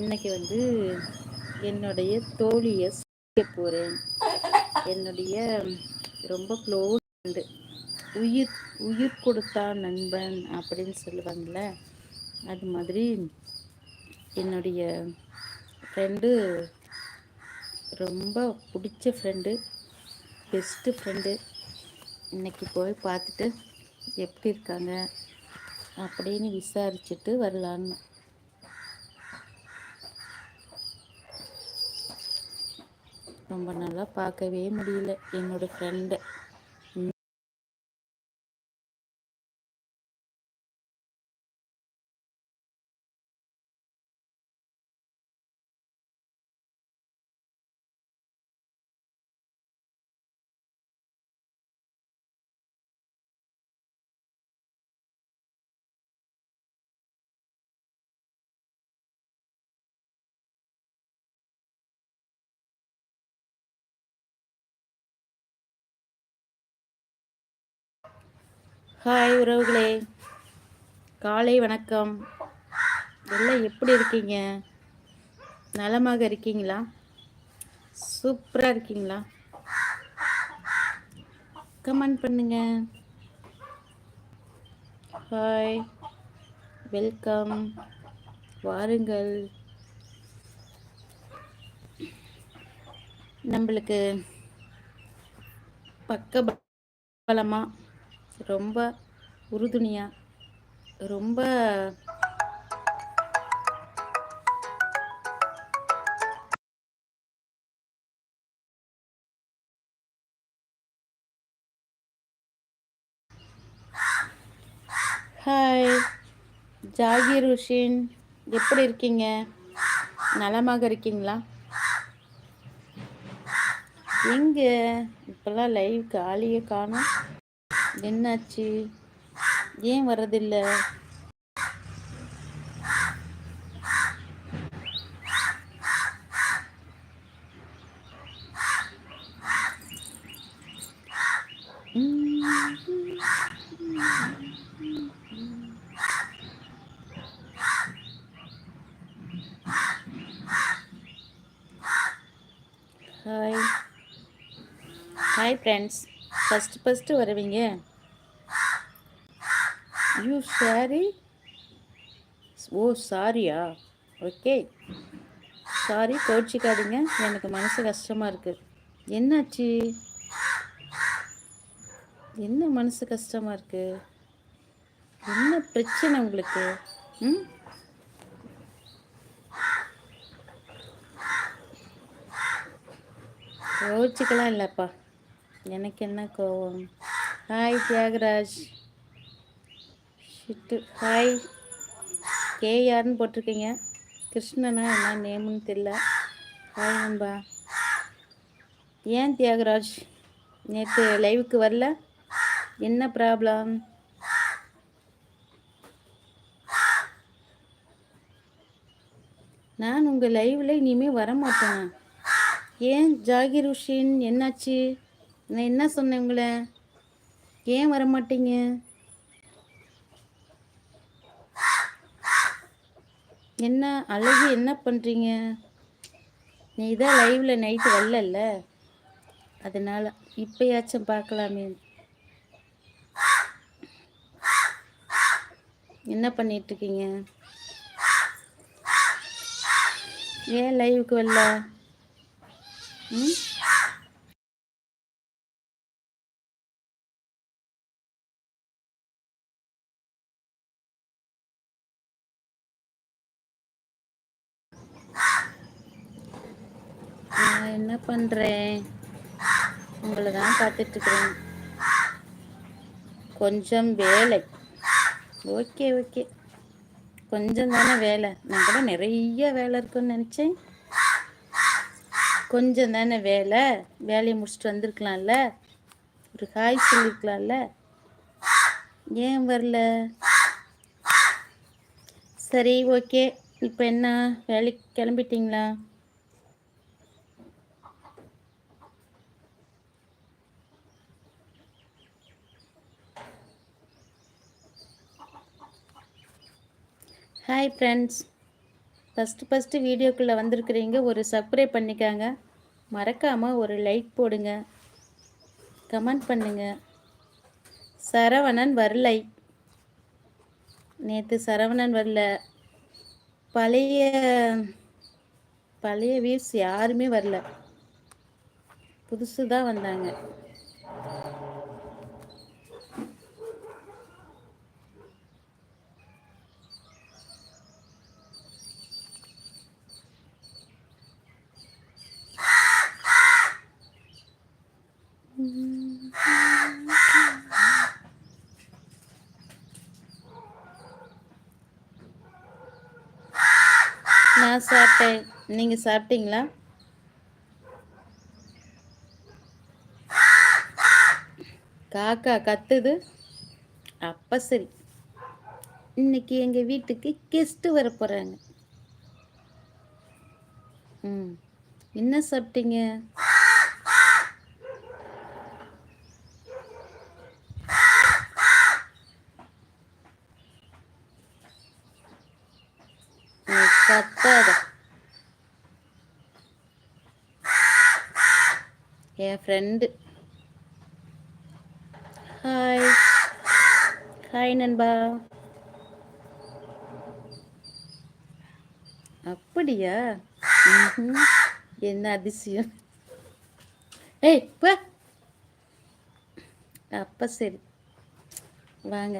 இன்னைக்கு வந்து என்னுடைய தோழியை சந்திக்க போகிறேன் என்னுடைய ரொம்ப க்ளோஸ் ஃப்ரெண்டு உயிர் உயிர் கொடுத்தா நண்பன் அப்படின்னு சொல்லுவாங்கள்ல அது மாதிரி என்னுடைய ஃப்ரெண்டு ரொம்ப பிடிச்ச ஃப்ரெண்டு பெஸ்ட்டு ஃப்ரெண்டு இன்னைக்கு போய் பார்த்துட்டு எப்படி இருக்காங்க அப்படின்னு விசாரிச்சுட்டு வரலான்னு. ரொம்ப நல்லா பார்க்கவே முடியல. என்னோட ஃப்ரெண்டை ஹாய் உறவுகளே. காலை வணக்கம். எல்லாம் எப்படி இருக்கீங்க? நலமாக இருக்கீங்களா? சூப்பராக இருக்கீங்களா? கமெண்ட் பண்ணுங்க. ஹாய் வெல்கம் வாருங்கள். நம்மளுக்கு பக்க பலமாக ரொம்ப உறுதுணையாக ரொம்ப ஹாய் ஜாகிர் உஷின் எப்படி இருக்கீங்க? நலமாக இருக்கீங்களா? எங்கே? இப்போல்லாம் லைவ் காலியே காணும். என்னாச்சு? ஏன் வர்றதில்ல? Hi hi friends first first வருவீங்க? யூ சாரி ஓ சாரியா ஓகே சாரி கோச்சிக்காதீங்க. எனக்கு மனசு கஷ்டமாக இருக்குது என்னாச்சு? என்ன மனசு கஷ்டமாக இருக்குது என்ன பிரச்சனை உங்களுக்கு? ம்? கோச்சிக்கலாம் இல்லைப்பா. எனக்கு என்ன கோவம்? ஹாய் தியாகராஜ். ஷிட்டு ஹாய் கேஆர்னு போட்டிருக்கீங்க? கிருஷ்ணனா? என்ன நேமுன்னு தெரியல. ஹாய் நண்பா. ஏன் தியாகராஜ்? நேற்று லைவுக்கு வரல. என்ன ப்ராப்ளம் நான் உங்கள் லைவில் இனிமேல் வரமாட்டேன்? ஏன் ஜாகிர் உஷின் என்னாச்சு? நான் என்ன சொன்னேன் உங்களை? ஏன் வரமாட்டீங்க? என்ன அழகு என்ன பண்ணுறீங்க நீ தான் லைவில் நைட்டு வரலல்ல? அதனால் இப்போயாச்சும் பார்க்கலாமே என்ன பண்ணிகிட்ருக்கீங்க ஏன் லைவுக்கு வரல? ம்? நான் என்ன பண்ணுறேன் உங்களை தான் பார்த்துட்ருக்குறேன். கொஞ்சம் வேலை. Okay okay. கொஞ்சம் தானே வேலை. நான் கூட நிறைய வேலை இருக்குன்னு நினச்சேன். கொஞ்சம் தானே வேலை. வேலையை முடிச்சுட்டு வந்திருக்கலாம்ல. ஒரு ஹாய் சொல்லியிருக்கலாம்ல ஏன் வரல? சரி ஓகே. இப்போ என்ன? வேலைக்கு கிளம்பிட்டீங்களா? ஹாய் ஃப்ரெண்ட்ஸ் ஃபஸ்ட்டு ஃபஸ்ட்டு வீடியோக்குள்ளே வந்திருக்கிறீங்க. ஒரு சப்ஸ்கிரைப் பண்ணிக்காங்க. மறக்காமல் ஒரு லைக் போடுங்க. கமெண்ட் பண்ணுங்க. சரவணன் வரலை. நேற்று சரவணன் வரல. பழைய பழைய வியூஸ் யாருமே வரல. புதுசு தான் வந்தாங்க. நான் சாப்பிட்டேன். நீங்கள் சாப்பிட்டீங்களா? காக்கா கத்துது. அப்போ சரி. இன்னைக்கு எங்கள் வீட்டுக்கு கெஸ்ட்டு வர போகிறாங்க ம். என்ன சாப்பிட்டீங்க நீ கத்தாத என் ஃப்ரெண்டு ஹாய் ஹாய் நண்பா. அப்படியா? என்ன அதிசயம். ஏய் போ. அப்ப சரி. வாங்க.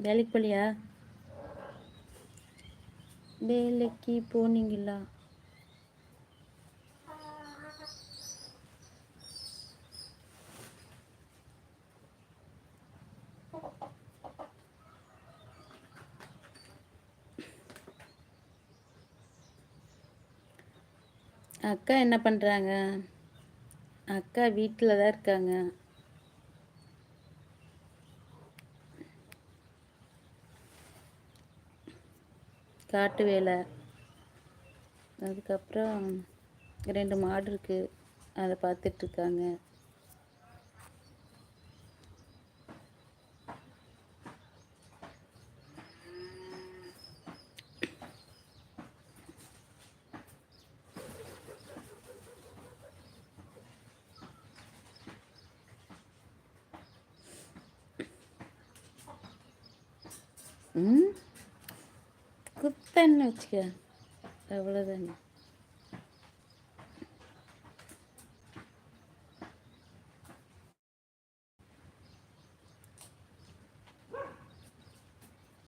வேலைக்கு போலியா? வேலைக்கு போனீங்களா? அக்கா என்ன பண்ணுறாங்க அக்கா வீட்டில் தான் இருக்காங்க. காட்டு வேலை. அதுக்கப்புறம் ரெண்டு மாடு இருக்குது அதை பார்த்துட்ருக்காங்க ம்? তাই না আজকে তারপরে জানি